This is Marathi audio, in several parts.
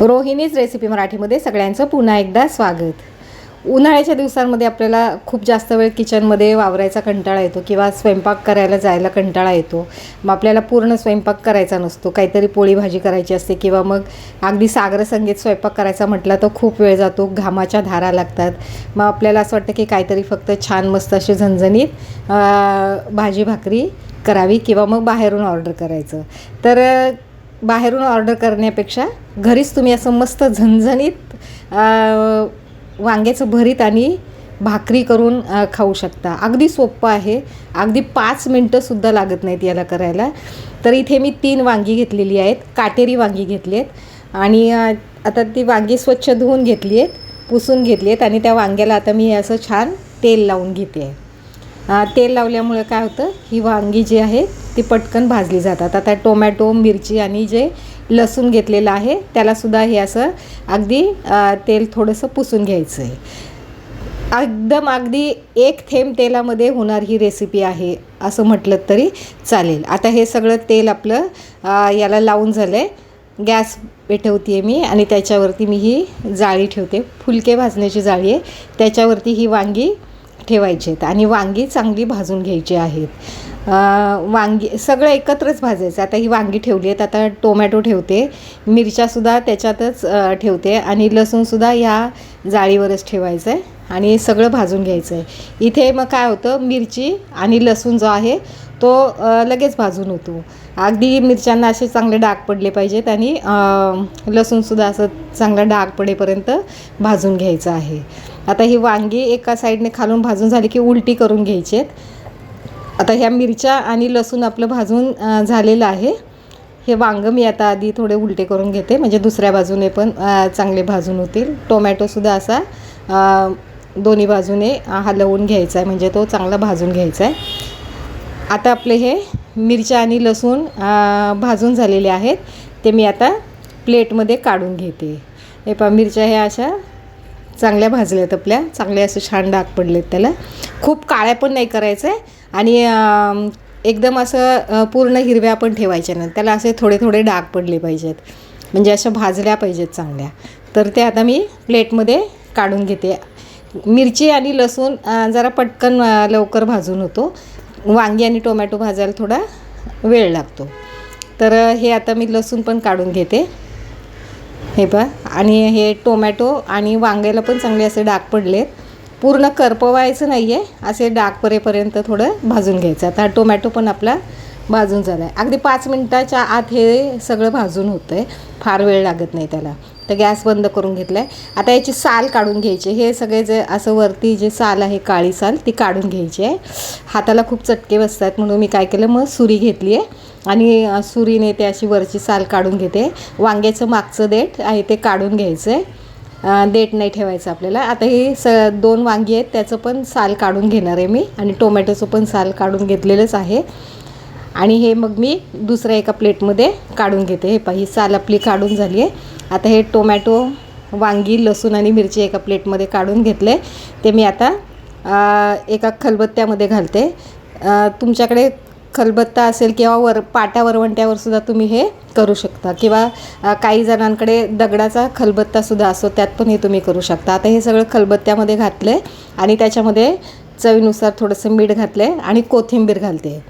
रोहिणीज रेसिपी मराठीमध्ये. सगळ्यांचं पुन्हा एकदा स्वागत. उन्हाळ्याच्या दिवसांमध्ये आपल्याला खूप जास्त वेळ किचनमध्ये वावरायचा कंटाळा येतो किंवा स्वयंपाक करायला जायला कंटाळा येतो. मग आपल्याला पूर्ण स्वयंपाक करायचा नसतो. काहीतरी पोळी भाजी करायची असते किंवा मग अगदी सागर संगीत स्वयंपाक करायचा म्हटला तर खूप वेळ जातो. घामाच्या धारा लागतात. मग आपल्याला असं वाटतं की काहीतरी फक्त छान मस्त अशी झणझणीत भाजी भाकरी करावी किंवा मग बाहेरून ऑर्डर करायचं. तर बाहेरून ऑर्डर करण्यापेक्षा घरीच तुम्ही असं मस्त झणझणीत वांग्याचं भरीत आणि भाकरी करून खाऊ शकता. अगदी सोपं आहे. अगदी पाच मिनटंसुद्धा लागत नाहीत याला करायला. तर इथे मी तीन वांगी घेतलेली आहेत. काटेरी वांगी घेतली आहेत आणि आता ती वांगी स्वच्छ धुवून घेतली आहेत पुसून घेतली आहेत आणि त्या वांग्याला आता मी असं छान तेल लावून घेते. आहे तेल लावल्यामुळे काय होतं? ही वांगी जी आहे ती पटकन भाजली जातात. आता टोमॅटो मिरची आणि जे लसूण घेतलेलं आहे त्यालासुद्धा हे असं अगदी तेल थोडंसं पुसून घ्यायचं आहे एकदम अगदी एक थेंब तेलामध्ये होणार ही रेसिपी आहे असं म्हटलं तरी चालेल. आता हे सगळं तेल आपलं याला लावून झालं आहे गॅस पेटवते आहे मी आणि त्याच्यावरती मी ही जाळी ठेवते. फुलके भाजण्याची जाळी आहे. त्याच्यावरती ही वांगी ठेवायची आहेत आणि वांगी चांगली भाजून घ्यायची आहेत. वांगी सगळं एकत्रच भाजायचं. आता ही वांगी ठेवली आहेत आता टोमॅटो ठेवते मिरच्यासुद्धा त्याच्यातच ठेवते आणि लसूणसुद्धा ह्या जाळीवरच ठेवायचं आहे आणि सगळं भाजून घ्यायचं आहे इथे मग काय होतं मिरची आणि लसूण जो आहे तो लगेच भाजून होतो. अगदी मिरच्यांना असे चांगले डाग पडले पाहिजेत आणि लसूणसुद्धा असं चांगला डाग पडेपर्यंत भाजून घ्यायचं आहे. आता ही वांगी एका साईडने खालून भाजून झाली की उलटी करून घ्यायची आहेत. आता ह्या मिरच्या आणि लसूण आपलं भाजून झालेलं आहे. हे वांगं मी आता आधी थोडे उलटे करून घेते. म्हणजे दुसऱ्या बाजूने पण चांगले भाजून होतील. टोमॅटोसुद्धा असा दोन्ही बाजूने हलवून घ्यायचा आहे म्हणजे तो चांगला भाजून घ्यायचा आहे आता आपले हे मिरच्या आणि लसूण भाजून झालेले आहेत. ते मी आता प्लेटमध्ये काढून घेते. हे पा मिरच्या ह्या अशा चांगल्या भाजल्या आहेत आपल्या. चांगले असे छान डाग पडलेत त्याला. खूप काळ्या पण नाही करायचं आहे आणि एकदम असं पूर्ण हिरव्या पण ठेवायच्या नाही त्याला असे थोडे थोडे डाग पडले पाहिजेत. म्हणजे अशा भाजल्या पाहिजेत चांगल्या. तर ते आता मी प्लेटमध्ये काढून घेते. मिरची आणि लसूण जरा पटकन लवकर भाजून होतो. वांगी आणि टोमॅटो भाजायला थोडा वेळ लागतो. तर हे आता मी लसूण पण काढून घेते. हे पहा आणि हे टोमॅटो आणि वांग्याला पण चांगले असे डाग पडले पूर्ण करपवायचं नाही आहे असे डाग परेपर्यंत थोडं भाजून घ्यायचं. आता टोमॅटो पण आपला भाजून झालं आहे अगदी पाच मिनटाच्या आत हे सगळं भाजून होतं आहे फार वेळ लागत नाही त्याला. तर गॅस बंद करून घेतला आहे आता याची साल काढून घ्यायची. हे सगळे जे असं वरती जे साल आहे काळी साल ती काढून घ्यायची आहे. हाताला खूप चटके बसतात म्हणून मी काय केलं मग सुरी घेतली आहे. आणि सुरीने ते अशी वरची साल काढून घेते. वांग्याचं मागचं देठ आहे ते काढून घ्यायचं आहे. देठ नाही ठेवायचं आपल्याला. आता हे स दोन वांगी आहेत त्याचं पण साल काढून घेणार आहे मी. आणि टोमॅटोचं पण साल काढून घेतलेलंच आहे. आणि हे मग मी दुसऱ्या एका प्लेटमध्ये काढून घेते. हे पाही साल आपली काढून झाली आहे. आता हे टोमॅटो वांगी लसूण आणि मिरची एका प्लेटमध्ये काढून घेतले. ते मी आता एका खलबत्त्यामध्ये घालते. तुमच्याकडे खलबत्ता असेल किंवा वर पाट्या वरवंट्यावर सुद्धा तुम्ही हे करू शकता. किंवा काही जणांकडे दगडाचा खलबत्तासुद्धा असतो त्यात पण हे तुम्ही करू शकता. आता हे सगळं खलबत्त्यामध्ये घातलं आहे आणि त्याच्यामध्ये चवीनुसार थोडंसं मीठ घातलं आहे आणि कोथिंबीर घालते.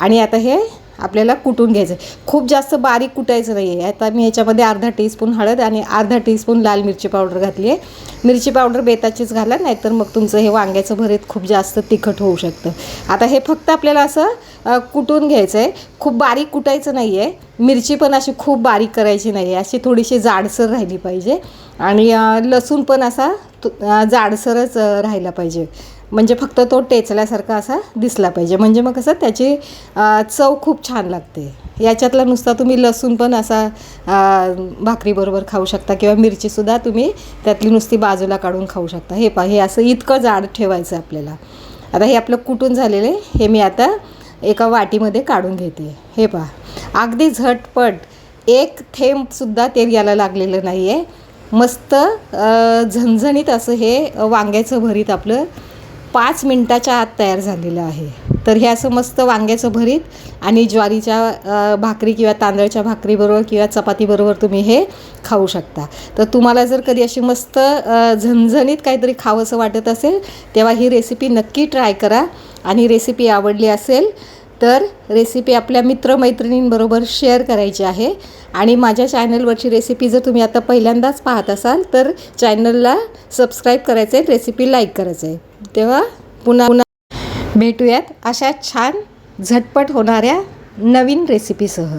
आणि आता हे आपल्याला कुटून घ्यायचं आहे खूप जास्त बारीक कुटायचं नाही आहे आता मी याच्यामध्ये अर्धा टीस्पून हळद आणि अर्धा टीस्पून लाल मिरची पावडर घातली आहे. मिरची पावडर बेताचीच घाला नाहीतर मग तुमचं हे वांग्याचं भरीत खूप जास्त तिखट होऊ शकतं. आता हे फक्त आपल्याला असं कुटून घ्यायचं आहे खूप बारीक कुटायचं नाही आहे मिरची पण अशी खूप बारीक करायची नाही आहे अशी थोडीशी जाडसर राहिली पाहिजे. आणि लसूण पण असा तु- जाडसरच राहायला राहिला पाहिजे. म्हणजे फक्त तो टेचल्यासारखा असा दिसला पाहिजे. म्हणजे मग कसं त्याची चव खूप छान लागते. याच्यातला नुसता तुम्ही लसूण पण असा भाकरीबरोबर खाऊ शकता किंवा मिरचीसुद्धा तुम्ही त्यातली नुसती बाजूला काढून खाऊ शकता. हे पहा हे असं इतकं जाड ठेवायचं आपल्याला. आता हे आपलं कुटून झालेलं आहे. हे मी आता एका वाटीमध्ये काढून घेते. हे पहा. अगदी झटपट. एक थेंबसुद्धा तेल याला लागलेलं नाही आहे मस्त झणझणीत असं हे वांग्याचं भरीत आपलं पाच मिनटाच्या आत तयार झालेलं आहे. तर हे असं मस्त वांग्याचं भरीत आणि ज्वारीच्या भाकरी किंवा तांदळाच्या भाकरीबरोबर किंवा चपातीबरोबर तुम्ही हे खाऊ शकता. तर तुम्हाला जर कधी अशी मस्त झणझणीत काहीतरी खावंसं वाटत असेल तेव्हा ही रेसिपी नक्की ट्राय करा. आणि रेसिपी आवडली असेल तर रेसिपी आपल्या मित्रमैत्रिणींबरोबर शेअर करायची आहे. आणि माझ्या चॅनलवरची रेसिपी जर तुम्ही आता पहिल्यांदाच पाहत असाल तर चॅनलला सबस्क्राईब करायचं आहे रेसिपी लाईक करायचं आहे तेव्हा पुन्हा पुन्हा भेटूयात अशा छान झटपट होणाऱ्या नवीन रेसिपीसह